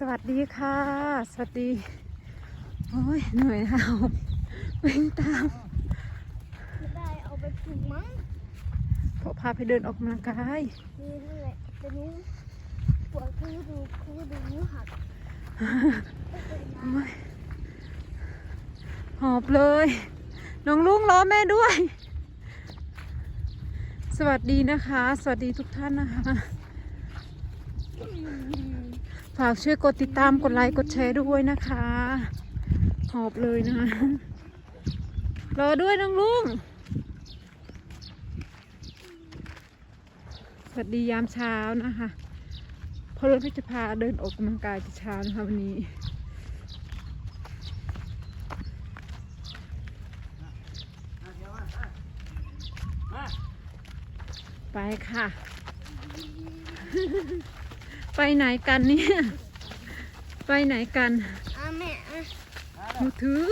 สวัสดีค่ะ สวัสดี โอ้ยเหนื่อยค่ะวิ่งตามไม่ได้เอาไปปลูกมั้งพอพาไปเดินออกกำลังกายนี่นั่นแหละแต่นี้ปวดคือดูคือดูนิ้วหักโอ้ยหอบเลย น้องลุงล้อแม่ด้วย สวัสดีนะคะ สวัสดีทุกท่านนะคะ ฝากช่วยกดติดตามกดไลค์กดแชร์ด้วยนะคะ หอบเลยนะ รอด้วยน้องลุง สวัสดียามเช้านะคะพราะรถพิจพาเดินออกกำลังกายเช้านะคะวันนี้ไปค่ะ ไปไหนกันเนี่ย ไปไหนกันอะแม่อะมือถือ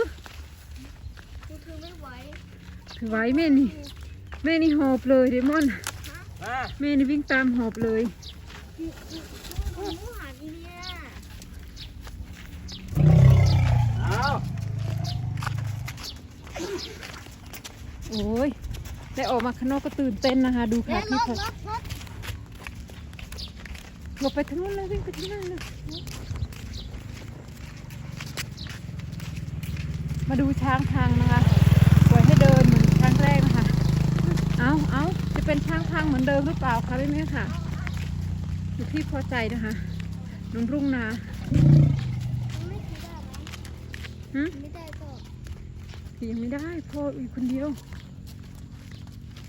กูถือไม่ไหวถือไว้แม่นี่แม่นี่หอบเลยเดมอนมาแม่นี่วิ่งตามหอบเลยดูนิ้วหักอีเนี่ยเอาโอ้ยได้ออกมาข้างนอกก็ตื่นเต้นนะคะ ดูแม่ค่ะรที่ถพอรถรถหล บไปทางนู้นเลยวิ่งไปที่นั่นเลยมาดูช้างพังนะคะปล่อยให้เดินเหมือนครั้งแรกนะคะ เอาเอาจะเป็นช้างพังเหมือนเดิมหรือเปล่าคะพี่แม่ค่ะอยู่ที่พอใจนะคะน้องรุ่งนาหืมไม่ได้ก็ยังไม่ได้พ่ออยู่คนเดียว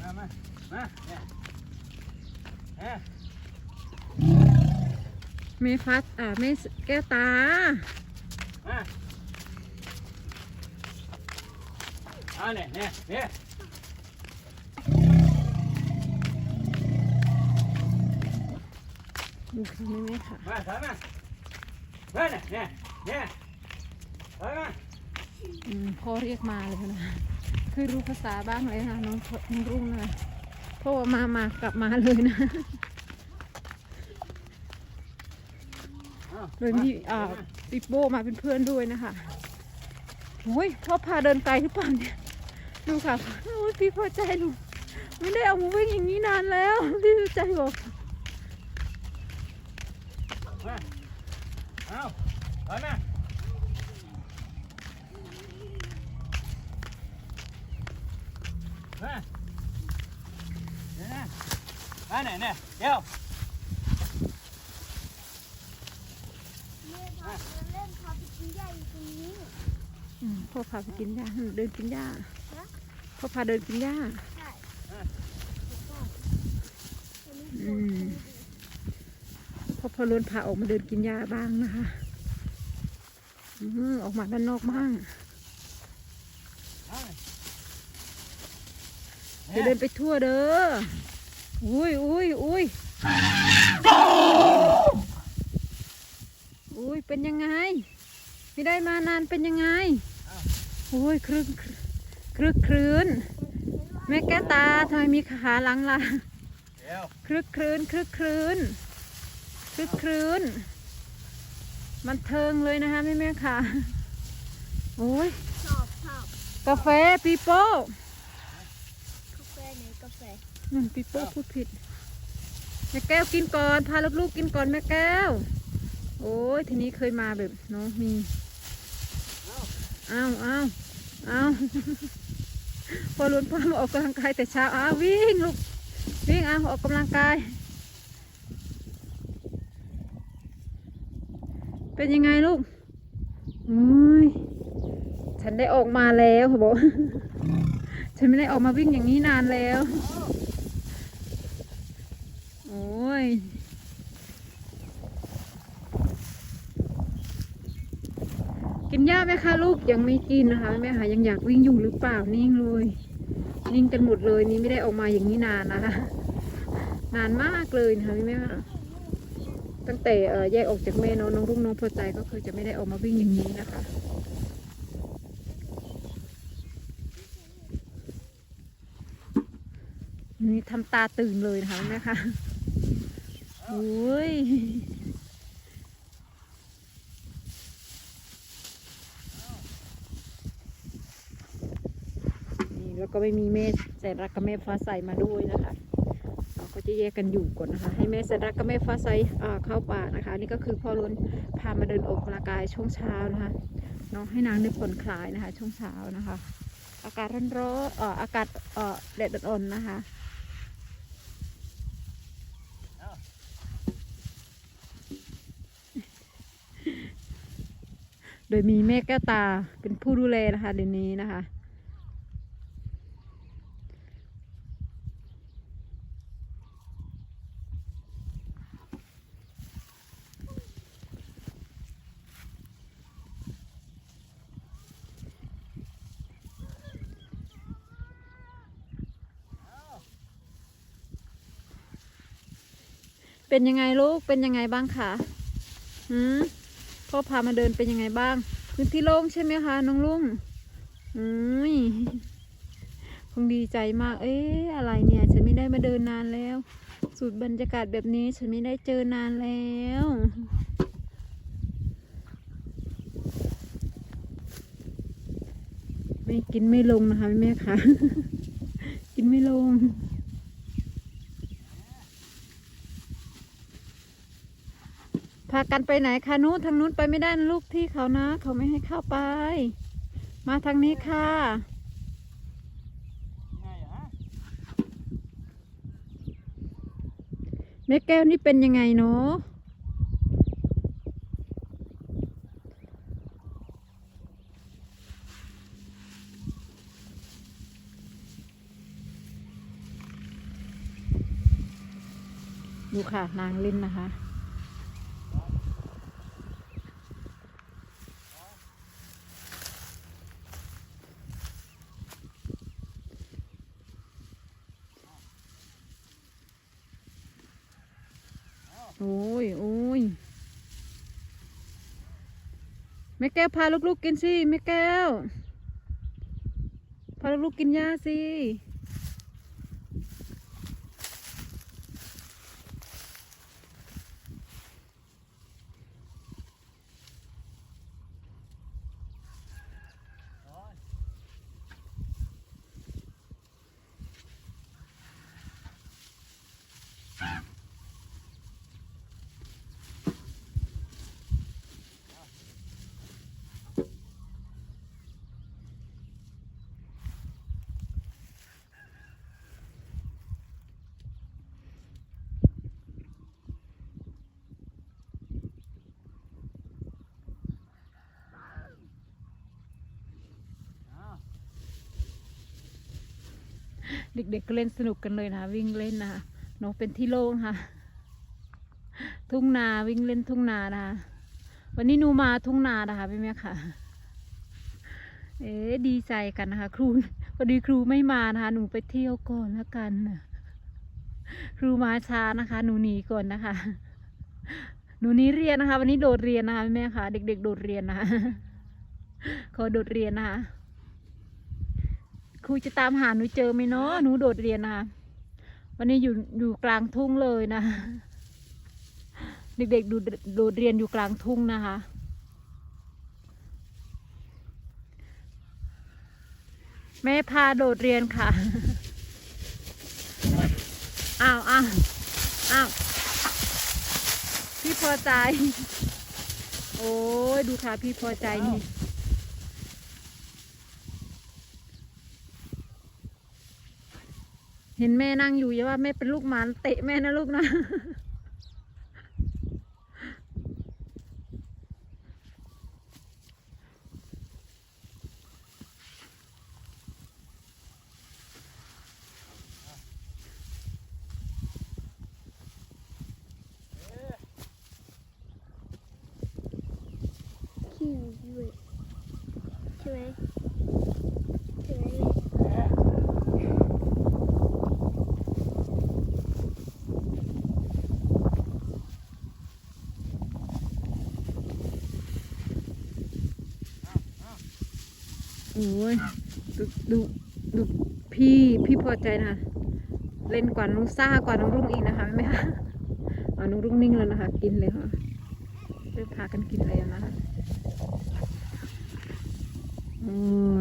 มา มา มาเนี่ย เนี่ยเมฟัสอ่าเมสแก้วตา มาเอาเนี่ยเนี่ยเนี่ยดูค่ะแม่แม่ค่ะมาถอยมามาเนี่ยเนี่ยเนี่ยถอยมาอืมพ่อเรียกมาเลยนะคือรู้ภาษาบ้างเลยนะน้องน้องรุ่งนะเพราะว่ามามากลับมาเลยนะ เอา โดยมีอ่าปิโป้มาเป็นเพื่อนด้วยนะคะโอ้ยพ่อพาเดินไกลหรือเปล่าเนี่ยดูค่ะโอ้ยพี่พอใจดูไม่ได้เอามาวิ่งอย่างนี้นานแล้วพี่พอใจบอกเอาถอยมามาเนี่ยนะมาเนี่ยเนี่ยเดี๋ยว เล่นพาเล่นพาไปกินหญ้าอยู่ตรงนี้อืมพ่อพาไปกินหญ้าเดินกินหญ้าฮะพ่อพาเดินกินหญ้าใช่อืมพ่อพอล้นพาออกมาเดินกินหญ้าบ้างนะคะอืมออกมาด้านนอกบ้างเอาเนี่ยจะเดินไปทั่วเด้ออุ้ยอุ้ยอุ้ย อุ้ยเป็นยังไง ไม่ได้มานานเป็นยังไงอุ้ยครึกครึกครื้นแม่แก้วตาทำไมมีขาหลังล่ะเดี๋ยวครึกครื้นครึกครื้นครึกครื้น มันเทิงเลยนะคะแม่แม่ค่ะโอ้ยชอบชอบกาแฟปีโป้กาแฟไหนกาแฟอืมปีโป้พูดผิดแม่แก้วกินก่อนพาลูกๆกินก่อนแม่แก้ว โอ้ยทีนี้เคยมาแบบเนาะมีอ้าวอ้าวอ้าวพอลุ้นพ่อมาออกกำลังกายแต่เช้าอ้าววิ่งลูกวิ่งอ้าวออกกำลังกาย เป็นยังไงลูกโอ้ยฉันได้ออกมาแล้วเขาบอกฉันไม่ได้ออกมาวิ่งอย่างนี้นานแล้ว โอ้ย กินหญ้าไหมคะลูกยังไม่กินนะคะแม่ค่ะยังอยากวิ่งอยู่หรือเปล่านิ่งเลยนิ่งกันหมดเลยนี่ไม่ได้ออกมาอย่างนี้นานนะคะนานมากเลยนะคะแม่ค่ะตั้งแต่แยกออกจากแม่น้องน้องรุ่งน้องพอใจก็คือจะไม่ได้ออกมาวิ่งอย่างนี้นะคะนี่ทำตาตื่นเลยนะคะแม่ค่ะโอ้ย แล้ว ก็ไม่มีแม่แสนรักกับแม่ฟ้าใสมาด้วยนะคะเราก็จะแยกกันอยู่ก่อนนะคะ ให้แม่แสนรักกับแม่ฟ้าใสเข้าป่านะคะ นี่ก็คือพ่อล้นพามาเดินออกกำลังกายช่วงเช้านะคะเนาะให้นางได้ผ่อนคลายนะคะ ช่วงเช้านะคะ อากาศร้อนๆเอ่ออากาศเอ่อแดดอ่อนนะคะโดยมีแม่แก้วตาเป็นผู้ดูแลนะคะเดี๋ยวนี้นะคะ เป็นยังไงลูก เป็นยังไงบ้างคะหืมพ่อพามาเดินเป็นยังไงบ้าง พื้นที่โล่งใช่ไหมคะน้องลุงอืมคงดีใจมาก เอ๊ะอะไรเนี่ย ฉันไม่ได้มาเดินนานแล้ว สูตรบรรยากาศแบบนี้ฉันไม่ได้เจอนานแล้วไม่กินไม่ลงนะคะแม่คะ กินไม่ลงากันไปไหนคะนู้นทางนู้นไปไม่ได้นะลูกที่เขานะ เขาไม่ให้เข้าไป มาทางนี้ค่ะแม่แก้วนี่เป็นยังไงเนาะดูค่ะนางล่นนะคะ โอ้ยโอ้ยแม่แก้วพาลูกๆกินสิแม่แก้ว พาลูกๆกินหญ้าสิ เด็กๆก็เล่นสนุกกันเลยนะวิ่งเล่นนะคะเนาะเป็นที่โล่งค่ะ ทุ่งนาวิ่งเล่นทุ่งนานะคะวันนี้หนูมาทุ่งนานะคะพี่แม่ค่ะ เอ๊ดีใจกันนะคะ ครูพอดีครูไม่มานะคะหนูไปเที่ยวก่อนแล้วกันครูมาช้านะคะ หนูหนีก่อนนะคะ หนูนี้เรียนนะคะ วันนี้โดดเรียนนะคะพี่แม่ค่ะ เด็ก ๆ โดดเรียนนะคะขอโดดเรียนนะคะ ครูจะตามหาหนูเจอไหมเนาะหนูโดดเรียนนะคะวันนี้อยู่อยู่กลางทุ่งเลยนะ เด็กๆดูโดดเรียนอยู่กลางทุ่งนะคะ แม่พาโดดเรียนค่ะอ้าวอ้าวอ้าวพี่พอใจ โอ้ยดูค่ะพี่พอใจนี่ เห็นแม่นั่งอยู่อย่าว่าแม่เป็นลูกหมาเตะแม่นะลูกนะ ขี้ด้วยใช่ไหมใช่ไหม โอ้ยดูดูดูพี่พี่พอใจนะคะเล่นกว่าน้องซ่ากว่าน้องรุ่งอีกนะคะแม่คะเอาน้องรุ่งนิ่งแล้วนะคะ กินเลยค่ะเริ่มพากันกินแล้วนะคะโอ้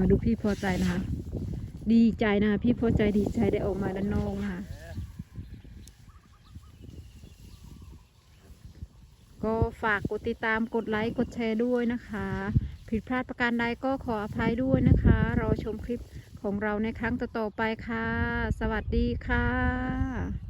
ดูพี่พอใจนะคะ ดีใจนะคะพี่พอใจดีใจได้ออกมาด้านนอกนะคะก็ฝากกดติดตามกดไลค์กดแชร์ด้วยนะคะ ผิดพลาดประการใดก็ขออภัยด้วยนะคะ รอชมคลิปของเราในครั้งต่อๆไปค่ะ สวัสดีค่ะ